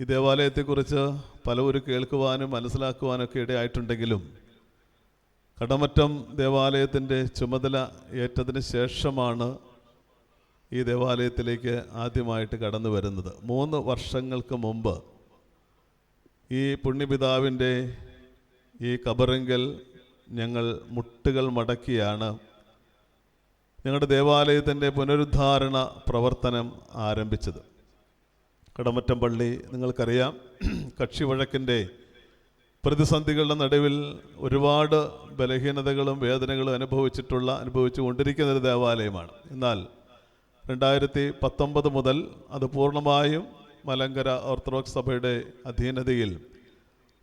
ഈ ദേവാലയത്തെക്കുറിച്ച് പലവരും കേൾക്കുവാനും മനസ്സിലാക്കുവാനൊക്കെ ഇടയായിട്ടുണ്ടെങ്കിലും കടമറ്റം ദേവാലയത്തിന്റെ ചുമതല ഏറ്റതിന് ശേഷമാണ് ഈ ദേവാലയത്തിലേക്ക് ആദ്യമായിട്ട് കടന്നു വരുന്നത്. മൂന്ന് വർഷങ്ങൾക്ക് മുമ്പ് ഈ പുണ്യപിതാവിന്റെ ഈ കബറിങ്കൽ ഞങ്ങൾ മുട്ടുകൾ മടക്കിയാണ് ഞങ്ങളുടെ ദേവാലയത്തിന്റെ പുനരുദ്ധാരണ പ്രവർത്തനം ആരംഭിച്ചത്. കടമറ്റം പള്ളി നിങ്ങൾക്കറിയാം കക്ഷി വഴക്കിന്റെ പ്രതിസന്ധികളുടെ നടുവിൽ ഒരുപാട് ബലഹീനതകളും വേദനകളും അനുഭവിച്ചിട്ടുള്ള അനുഭവിച്ചു കൊണ്ടിരിക്കുന്ന ഒരു ദേവാലയമാണ്. എന്നാൽ രണ്ടായിരത്തി പത്തൊമ്പത് മുതൽ അത് പൂർണമായും മലങ്കര ഓർത്തഡോക്സ് സഭയുടെ അധീനതയിൽ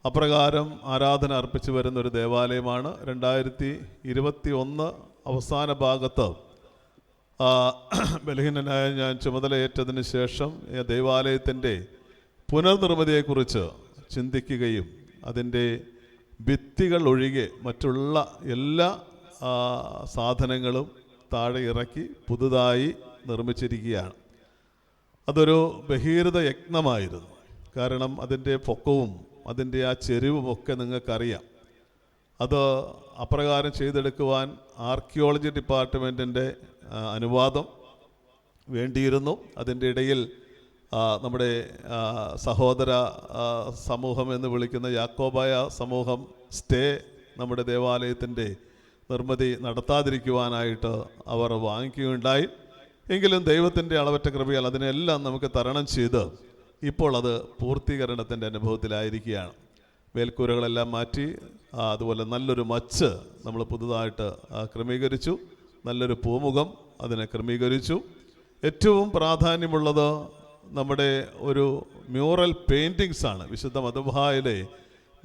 അപ്രകാരം ആരാധന അർപ്പിച്ചു വരുന്ന ഒരു ദേവാലയമാണ്. രണ്ടായിരത്തി ഇരുപത്തി ഒന്ന് അവസാന ഭാഗത്ത് ബലഹീനനായ ഞാൻ ചുമതലയേറ്റതിന് ശേഷം ദേവാലയത്തിന്റെ പുനർനിർമ്മിതിയെക്കുറിച്ച് ചിന്തിക്കുകയും അതിന്റെ ഭിത്തികൾ ഒഴികെ മറ്റുള്ള എല്ലാ സാധനങ്ങളും താഴെ ഇറക്കി പുതുതായി നിർമ്മിച്ചിരിക്കുകയാണ്. അതൊരു ബഹീരത യജ്ഞമായിരുന്നു. കാരണം അതിന്റെ പൊക്കവും അതിന്റെ ആ ചെരുവുമൊക്കെ നിങ്ങൾക്കറിയാം. അത് അപ്രകാരം ചെയ്തെടുക്കുവാൻ ആർക്കിയോളജി ഡിപ്പാർട്ട്മെന്റിന്റെ അനുവാദം വേണ്ടിയിരുന്നു. അതിന്റെ ഇടയിൽ നമ്മുടെ സഹോദര സമൂഹം എന്ന് വിളിക്കുന്ന യാക്കോബായ സമൂഹം സ്റ്റേ നമ്മുടെ ദേവാലയത്തിന്റെ നിർമ്മിതി നടത്താതിരിക്കുവാനായിട്ട് അവർ വാങ്ങിക്കുകയുണ്ടായി. എങ്കിലും ദൈവത്തിന്റെ അളവറ്റ കൃപയാൽ അതിനെല്ലാം നമുക്ക് തരണം ചെയ്ത് ഇപ്പോൾ അത് പൂർത്തീകരണത്തിന്റെ അനുഭവത്തിലായിരിക്കുകയാണ്. മേൽക്കൂരകളെല്ലാം മാറ്റി അതുപോലെ നല്ലൊരു മച്ച് നമ്മൾ പുതുതായിട്ട് ക്രമീകരിച്ചു. നല്ലൊരു പൂമുഖം അതിനെ ക്രമീകരിച്ചു. ഏറ്റവും പ്രാധാന്യമുള്ളത് നമ്മുടെ ഒരു മ്യൂറൽ പെയിന്റിങ്സാണ് വിശുദ്ധ മധുബായിലെ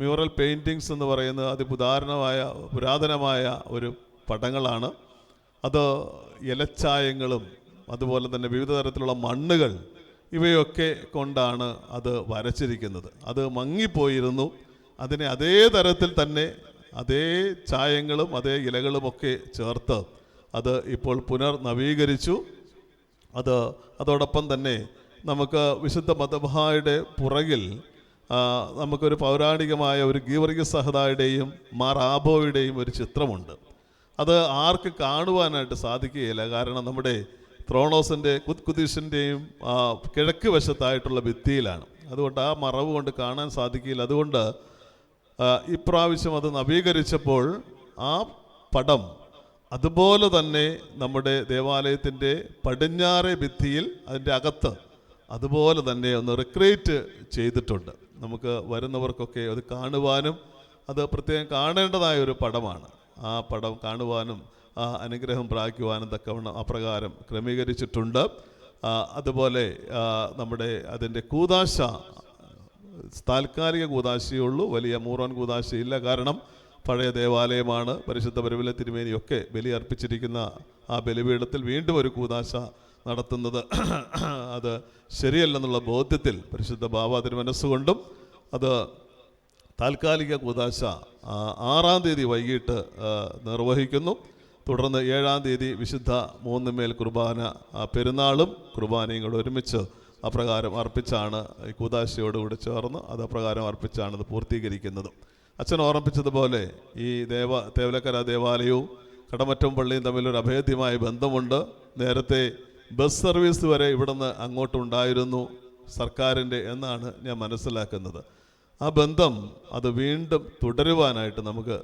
മ്യൂറൽ പെയിന്റിങ്സ് എന്ന് പറയുന്നത് അതിപുദാരണമായ പുരാതനമായ ഒരു പടങ്ങളാണ്. അത് ഇലച്ചായങ്ങളും അതുപോലെ തന്നെ വിവിധ തരത്തിലുള്ള മണ്ണുകൾ ഇവയൊക്കെ കൊണ്ടാണ് അത് വരച്ചിരിക്കുന്നത്. അത് മങ്ങിപ്പോയിരുന്നു. അതിനെ അതേ തരത്തിൽ തന്നെ അതേ ചായങ്ങളും അതേ ഇലകളുമൊക്കെ ചേർത്ത് അത് ഇപ്പോൾ പുനർ പുനർനവീകരിച്ചു. അത് അതോടൊപ്പം തന്നെ നമുക്ക് വിശുദ്ധ മതബഹായുടെ പുറകിൽ നമുക്കൊരു പൗരാണികമായ ഒരു ഗീവർഗ സഹദായുടെയും മാർ ആബോയുടെയും ഒരു ചിത്രമുണ്ട്. അത് ആർക്ക് കാണുവാനായിട്ട് സാധിക്കുകയില്ല. കാരണം നമ്മുടെ ത്രോണോസിന്റെ കുദ്കുദീഷിന്റെയും കിഴക്ക് വശത്തായിട്ടുള്ള ഭിത്തിയിലാണ്. അതുകൊണ്ട് ആ മറവ് കൊണ്ട് കാണാൻ സാധിക്കില്ല അതുകൊണ്ട് ഇപ്രാവശ്യം അത് നവീകരിച്ചപ്പോൾ ആ പടം അതുപോലെ തന്നെ നമ്മുടെ ദേവാലയത്തിന്റെ പടിഞ്ഞാറെ ഭിത്തിയിൽ അതിന്റെ അകത്ത് അതുപോലെ തന്നെ ഒന്ന് റിക്രിയേറ്റ് ചെയ്തിട്ടുണ്ട്. നമുക്ക് വരുന്നവർക്കൊക്കെ അത് കാണുവാനും അത് പ്രത്യേകം കാണേണ്ടതായ ഒരു പടമാണ്. ആ പടം കാണുവാനും ആ അനുഗ്രഹം പ്രാപിക്കുവാനും തക്കവണ്ണം അപ്രകാരം ക്രമീകരിച്ചിട്ടുണ്ട്. അതുപോലെ നമ്മുടെ അതിന്റെ കൂതാശ താൽക്കാലിക കൂതാശയുള്ളൂ വലിയ മൂറോൻ കൂതാശയില്ല കാരണം പഴയ ദേവാലയമാണ്. പരിശുദ്ധ പരുവിലെ തിരുമേനിയൊക്കെ ബലി അർപ്പിച്ചിരിക്കുന്ന ആ ബലിപീഠത്തിൽ വീണ്ടും ഒരു കൂതാശ നടത്തുന്നത്. അത് ശരിയല്ലെന്നുള്ള ബോധ്യത്തിൽ പരിശുദ്ധ ബാബ തിരുമനസ്സുകൊണ്ടും അത് താൽക്കാലിക കൂതാശ ആറാം തീയതി വൈകിട്ട് നിർവഹിക്കുന്നു. തുടർന്ന് ഏഴാം തീയതി വിശുദ്ധ മൂന്നുമേൽ കുർബാന പെരുന്നാളും കുർബാനയും കൂടെ ഒരുമിച്ച് അപ്രകാരം അർപ്പിച്ചാണ് ഈ കൂതാശയോടുകൂടി ചേർന്ന് അത് അപ്രകാരം അർപ്പിച്ചാണ് ഇത് പൂർത്തീകരിക്കുന്നത്. അച്ഛൻ ഓർമ്മിപ്പിച്ചതുപോലെ ഈ ദേവ തേവലക്കര ദേവാലയവും കടമറ്റം പള്ളിയും തമ്മിലൊരു അഭേദ്യമായ ബന്ധമുണ്ട്. നേരത്തെ ബസ് സർവീസ് വരെ ഇവിടുന്ന് അങ്ങോട്ടുണ്ടായിരുന്നു സർക്കാരിന്റെ എന്നാണ് ഞാൻ മനസ്സിലാക്കുന്നത്. ആ ബന്ധം അത് വീണ്ടും തുടരുവാനായിട്ട് നമുക്ക്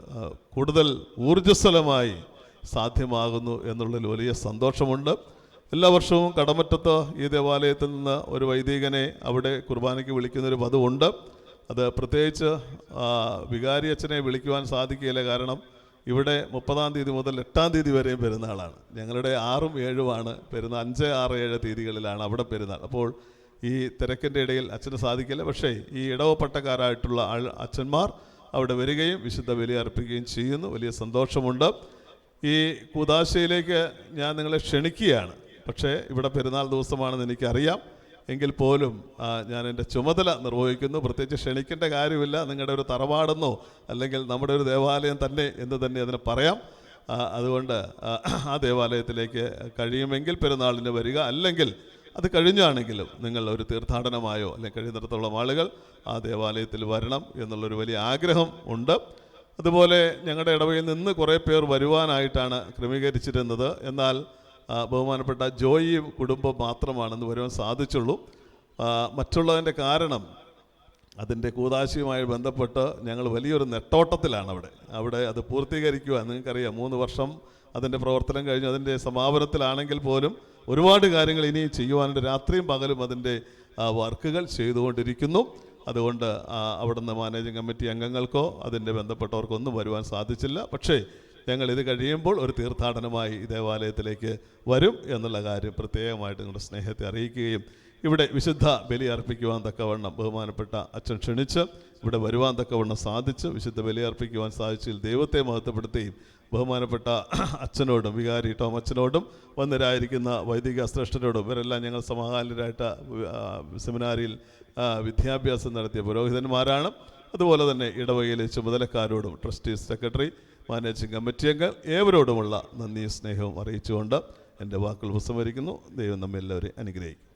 കൂടുതൽ ഊർജസ്വലമായി സാധ്യമാകുന്നു എന്നുള്ളതിൽ വലിയ സന്തോഷമുണ്ട്. എല്ലാ വർഷവും കടമറ്റത്ത് ഈ ദേവാലയത്തിൽ നിന്ന് ഒരു വൈദികനെ അവിടെ കുർബാനയ്ക്ക് വിളിക്കുന്നൊരു പതിവുണ്ട് അത് പ്രത്യേകിച്ച് വികാരി അച്ഛനെ വിളിക്കുവാൻ സാധിക്കുകയില്ല കാരണം ഇവിടെ മുപ്പതാം തീയതി മുതൽ എട്ടാം തീയതി വരെയും പെരുന്നാളാണ്. ഞങ്ങളുടെ ആറും ഏഴുമാണ് പെരുന്നാൾ അഞ്ച് ആറ് ഏഴ് തീയതികളിലാണ് അവിടെ പെരുന്നാൾ. അപ്പോൾ ഈ തിരക്കിന്റെ ഇടയിൽ അച്ഛന് സാധിക്കില്ല. പക്ഷേ ഈ ഇടവപ്പട്ടക്കാരായിട്ടുള്ള ആൾ അച്ഛന്മാർ അവിടെ വരികയും വിശുദ്ധ ബലി അർപ്പിക്കുകയും ചെയ്യുന്നു. വലിയ സന്തോഷമുണ്ട്. ഈ കുദാശയിലേക്ക് ഞാൻ നിങ്ങളെ ക്ഷണിക്കുകയാണ്. പക്ഷേ ഇവിടെ പെരുന്നാൾ ദിവസമാണെന്ന് എനിക്കറിയാം. എങ്കിൽ പോലും ഞാൻ എന്റെ ചുമതല നിർവഹിക്കുന്നു. പ്രത്യേകിച്ച് ക്ഷണിക്കേണ്ട കാര്യമില്ല. നിങ്ങളുടെ ഒരു തറവാടെന്നോ അല്ലെങ്കിൽ നമ്മുടെ ഒരു ദേവാലയം തന്നെ എന്ന് തന്നെ അതിനെ പറയാം. അതുകൊണ്ട് ആ, ദേവാലയത്തിലേക്ക് കഴിയുമെങ്കിൽ പെരുന്നാളിന് വരിക. അല്ലെങ്കിൽ അത് കഴിഞ്ഞാണെങ്കിലും നിങ്ങൾ ഒരു തീർത്ഥാടനമായോ അല്ലെങ്കിൽ കഴിയുന്നിടത്തോളം ആളുകൾ ആ ദേവാലയത്തിൽ വരണം എന്നുള്ളൊരു വലിയ ആഗ്രഹം ഉണ്ട്. അതുപോലെ ഞങ്ങളുടെ ഇടവയിൽ നിന്ന് കുറേ പേർ വരുവാനായിട്ടാണ് ക്രമീകരിച്ചിരുന്നത്. എന്നാൽ ബഹുമാനപ്പെട്ട ജോയി കുടുംബം മാത്രമാണെന്ന് വരുവാൻ സാധിച്ചുള്ളൂ. മറ്റുള്ളതിന്റെ കാരണം അതിന്റെ കൂതാശയുമായി ബന്ധപ്പെട്ട് ഞങ്ങൾ വലിയൊരു നെട്ടോട്ടത്തിലാണ് അവിടെ. അവിടെ അത് പൂർത്തീകരിക്കുക നിങ്ങൾക്കറിയാം. മൂന്ന് വർഷം അതിന്റെ പ്രവർത്തനം കഴിഞ്ഞു. അതിന്റെ സമാപനത്തിലാണെങ്കിൽ പോലും ഒരുപാട് കാര്യങ്ങൾ ഇനി ചെയ്യുവാനുണ്ട്. രാത്രിയും പകലും അതിന്റെ വർക്കുകൾ ചെയ്തുകൊണ്ടിരിക്കുന്നു. അതുകൊണ്ട് അവിടുന്ന് മാനേജിംഗ് കമ്മിറ്റി അംഗങ്ങൾക്കോ അതിന്റെ ബന്ധപ്പെട്ടവർക്കോ ഒന്നും വരുവാൻ സാധിച്ചില്ല. പക്ഷേ ഞങ്ങൾ ഇത് കഴിയുമ്പോൾ ഒരു തീർത്ഥാടനമായി ദേവാലയത്തിലേക്ക് വരും എന്നുള്ള കാര്യം പ്രത്യേകമായിട്ട് നിങ്ങളുടെ സ്നേഹത്തെ അറിയിക്കുകയും ഇവിടെ വിശുദ്ധ ബലി അർപ്പിക്കുവാൻ തക്കവണ്ണം ബഹുമാനപ്പെട്ട അച്ഛൻ ക്ഷണിച്ച് ഇവിടെ വരുവാൻ തക്കവണ്ണം സാധിച്ച് വിശുദ്ധ ബലി അർപ്പിക്കുവാൻ സാധിച്ചതിൽ ദൈവത്തെ മഹത്വപ്പെടുത്തുകയും ബഹുമാനപ്പെട്ട അച്ഛനോടും വികാരി ടോം അച്ഛനോടും വന്നരായിരിക്കുന്ന വൈദിക ശ്രേഷ്ഠരോടും ഇവരെല്ലാം ഞങ്ങൾ സമകാലീനരായിട്ട് സെമിനാരിയിൽ വിദ്യാഭ്യാസം നടത്തിയ പുരോഹിതന്മാരാണ്. അതുപോലെ തന്നെ ഇടവകയിലെ ചുമതലക്കാരോടും ട്രസ്റ്റീസ് സെക്രട്ടറി മാനേജിംഗ് കമ്മിറ്റി അംഗങ്ങൾ ഏവരോടുമുള്ള നന്ദിയും സ്നേഹവും അറിയിച്ചുകൊണ്ട് എന്റെ വാക്കുകൾ ഉപസംഹരിക്കുന്നു. ദൈവം നമ്മെല്ലാവരെയും അനുഗ്രഹിക്കും.